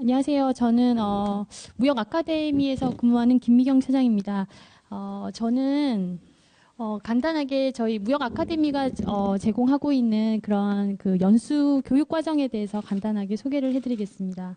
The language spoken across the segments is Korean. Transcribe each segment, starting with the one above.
안녕하세요. 저는 어, 무역 아카데미에서 근무하는 김미경 차장입니다. 어, 저는 어, 간단하게 저희 무역 아카데미가 어, 제공하고 있는 그런 그 연수 교육 과정에 대해서 간단하게 소개를 해드리겠습니다.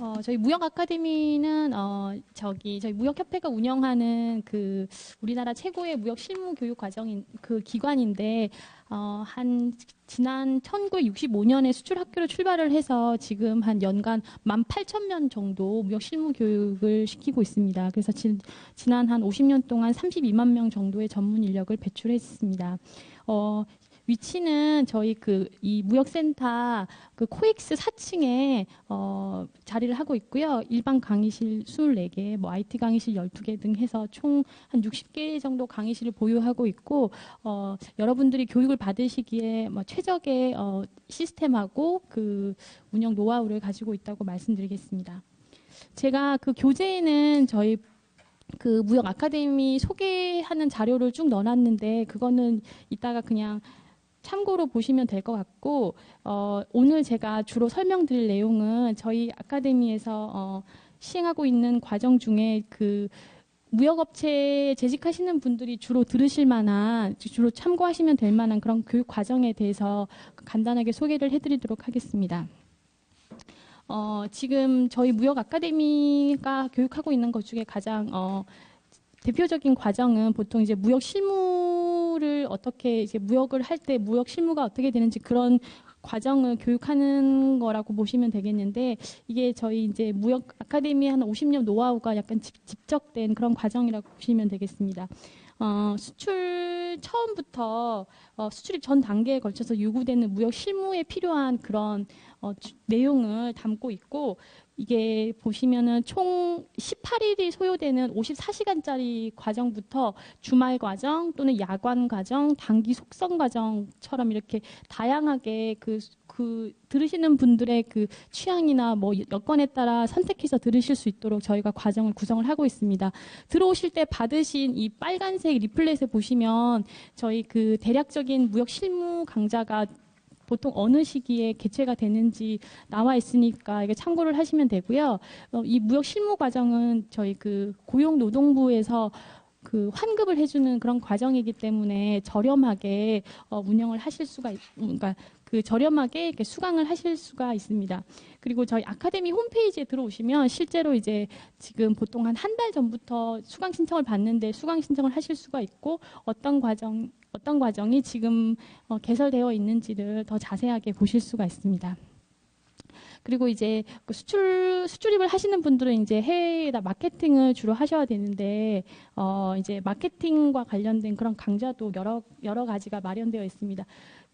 어, 저희 무역 아카데미는 어, 저기 저희 무역협회가 운영하는 그 우리나라 최고의 무역 실무 교육 과정인 그 기관인데 어, 한 지난 1965년에 수출 학교로 출발을 해서 지금 한 연간 18,000명 정도 무역 실무 교육을 시키고 있습니다. 그래서 지, 지난 한 50년 동안 32만 명 정도의 전문 인력을 배출했습니다. 어, 위치는 저희 그 이 무역센터 그 코엑스 4층에 어 자리를 하고 있고요. 일반 강의실 24개, 뭐 IT 강의실 12개 등 해서 총 한 60개 정도 강의실을 보유하고 있고 어 여러분들이 교육을 받으시기에 뭐 최적의 어 시스템하고 그 운영 노하우를 가지고 있다고 말씀드리겠습니다. 제가 그 교재에는 저희 그 무역 아카데미 소개하는 자료를 쭉 넣어놨는데 그거는 이따가 그냥 참고로 보시면 될 것 같고 어, 오늘 제가 주로 설명드릴 내용은 저희 아카데미에서 어, 시행하고 있는 과정 중에 그 무역업체에 재직하시는 분들이 주로 들으실 만한 주로 참고하시면 될 만한 그런 교육 과정에 대해서 간단하게 소개를 해드리도록 하겠습니다. 어, 지금 저희 무역 아카데미가 교육하고 있는 것 중에 가장 어, 대표적인 과정은 보통 이제 무역 실무 를 어떻게 이제 무역을 할 때 무역 실무가 어떻게 되는지 그런 과정을 교육하는 거라고 보시면 되겠는데 이게 저희 이제 무역 아카데미 한 50년 노하우가 약간 집적된 그런 과정이라고 보시면 되겠습니다. 어, 수출 처음부터 어, 수출입 전 단계에 걸쳐서 요구되는 무역 실무에 필요한 그런 어, 주, 내용을 담고 있고 이게 보시면은 총 18일이 소요되는 54시간짜리 과정부터 주말 과정 또는 야관 과정, 단기 속성 과정처럼 이렇게 다양하게 그, 그 들으시는 분들의 그 취향이나 뭐 여건에 따라 선택해서 들으실 수 있도록 저희가 과정을 구성을 하고 있습니다. 들어오실 때 받으신 이 빨간색 리플렛에 보시면 저희 그 대략적인 무역 실무 강좌가 보통 어느 시기에 개최가 되는지 나와 있으니까 이게 참고를 하시면 되고요. 어, 이 무역 실무 과정은 저희 그 고용노동부에서 그 환급을 해주는 그런 과정이기 때문에 저렴하게 어, 운영을 하실 수가 있, 그러니까 그 저렴하게 이렇게 수강을 하실 수가 있습니다. 그리고 저희 아카데미 홈페이지에 들어오시면 실제로 이제 지금 보통 한 한 달 전부터 수강 신청을 받는데 수강 신청을 하실 수가 있고 어떤 과정 어떤 과정이 지금 어, 개설되어 있는지를 더 자세하게 보실 수가 있습니다. 그리고 이제 그 수출 수출입을 하시는 분들은 이제 해외에다 마케팅을 주로 하셔야 되는데 어 이제 마케팅과 관련된 그런 강좌도 여러 여러 가지가 마련되어 있습니다.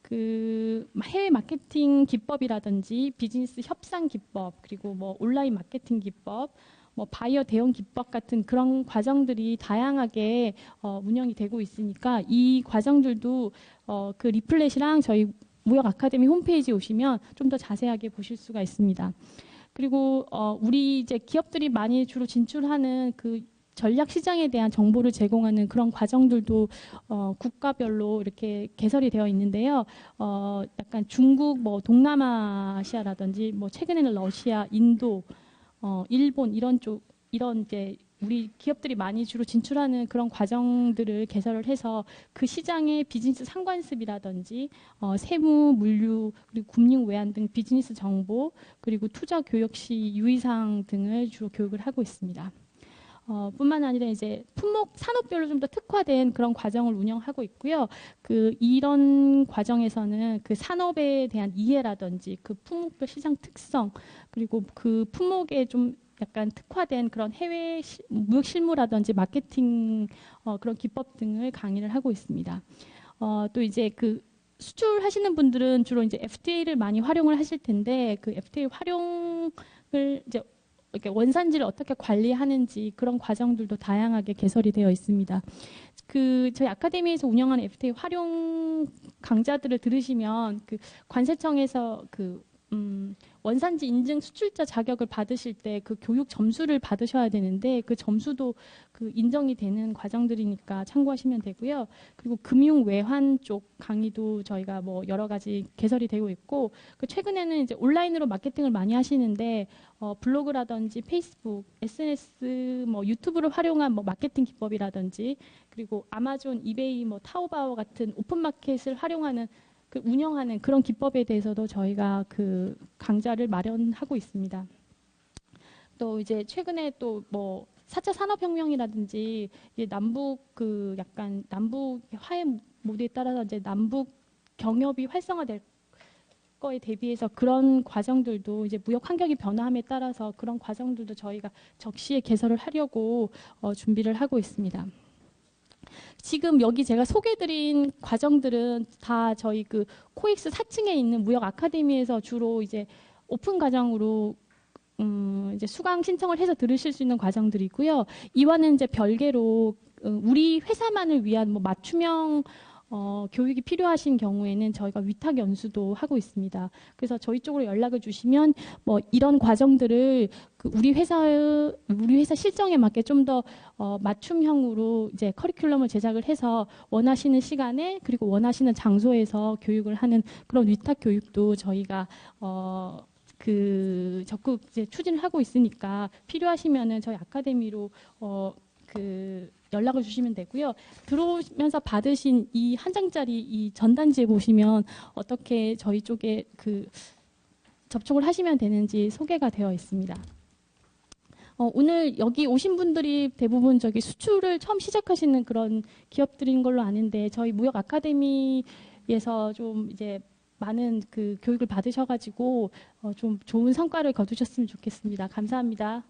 그 해외 마케팅 기법이라든지 비즈니스 협상 기법 그리고 뭐 온라인 마케팅 기법 뭐 바이어 대응 기법 같은 그런 과정들이 다양하게 어, 운영이 되고 있으니까 이 과정들도 어, 그 리플렛이랑 저희 무역 아카데미 홈페이지 오시면 좀 더 자세하게 보실 수가 있습니다. 그리고 어, 우리 이제 기업들이 많이 주로 진출하는 그 전략 시장에 대한 정보를 제공하는 그런 과정들도 어, 국가별로 이렇게 개설이 되어 있는데요. 어, 약간 중국, 뭐 동남아시아라든지 뭐 최근에는 러시아, 인도 어, 일본 이런 쪽 이런 이제 우리 기업들이 많이 주로 진출하는 그런 과정들을 개설을 해서 그 시장의 비즈니스 상관습이라든지 어, 세무, 물류 그리고 금융 외환 등 비즈니스 정보 그리고 투자 교역 시 유의사항 등을 주로 교육을 하고 있습니다. 어, 뿐만 아니라 이제 품목 산업별로 좀 더 특화된 그런 과정을 운영하고 있고요. 그 이런 과정에서는 그 산업에 대한 이해라든지 그 품목별 시장 특성 그리고 그 품목에 좀 약간 특화된 그런 해외 시, 무역 실무라든지 마케팅 어, 그런 기법 등을 강의를 하고 있습니다. 어, 또 이제 그 수출하시는 분들은 주로 이제 FTA를 많이 활용을 하실 텐데 그 FTA 활용을 이제 이렇게 원산지를 어떻게 관리하는지 그런 과정들도 다양하게 개설이 되어 있습니다. 그 저희 아카데미에서 운영하는 FTA 활용 강좌들을 들으시면 그 관세청에서 그 음, 원산지 인증 수출자 자격을 받으실 때 그 교육 점수를 받으셔야 되는데 그 점수도 그 인정이 되는 과정들이니까 참고하시면 되고요. 그리고 금융 외환 쪽 강의도 저희가 뭐 여러 가지 개설이 되고 있고 그 최근에는 이제 온라인으로 마케팅을 많이 하시는데 어, 블로그라든지 페이스북, SNS, 뭐 유튜브를 활용한 뭐 마케팅 기법이라든지 그리고 아마존, 이베이, 뭐 타오바오 같은 오픈 마켓을 활용하는 그 운영하는 그런 기법에 대해서도 저희가 그 강좌를 마련하고 있습니다. 또 이제 최근에 또뭐 4차 산업혁명이라든지 이제 남북 그 약간 남북 화해 모드에 따라서 이제 남북 경협이 활성화될 거에 대비해서 그런 과정들도 이제 무역 환경이 변화함에 따라서 그런 과정들도 저희가 적시에 개설을 하려고 어, 준비를 하고 있습니다. 지금 여기 제가 소개드린 과정들은 다 저희 그 코엑스 4층에 있는 무역 아카데미에서 주로 이제 오픈 과정으로 음 이제 수강 신청을 해서 들으실 수 있는 과정들이고요. 이와는 이제 별개로 어, 우리 회사만을 위한 뭐 맞춤형 어, 교육이 필요하신 경우에는 저희가 위탁 연수도 하고 있습니다. 그래서 저희 쪽으로 연락을 주시면 뭐 이런 과정들을 그 우리 회사의 우리 회사 실정에 맞게 좀 더 어, 맞춤형으로 이제 커리큘럼을 제작을 해서 원하시는 시간에 그리고 원하시는 장소에서 교육을 하는 그런 위탁 교육도 저희가 어, 그 적극 이제 추진을 하고 있으니까 필요하시면은 저희 아카데미로 어, 그 연락을 주시면 되고요. 들어오면서 받으신 이 한 장짜리 이 전단지에 보시면 어떻게 저희 쪽에 그 접촉을 하시면 되는지 소개가 되어 있습니다. 어, 오늘 여기 오신 분들이 대부분 저기 수출을 처음 시작하시는 그런 기업들인 걸로 아는데 저희 무역 아카데미에서 좀 이제 많은 그 교육을 받으셔가지고 어, 좀 좋은 성과를 거두셨으면 좋겠습니다. 감사합니다.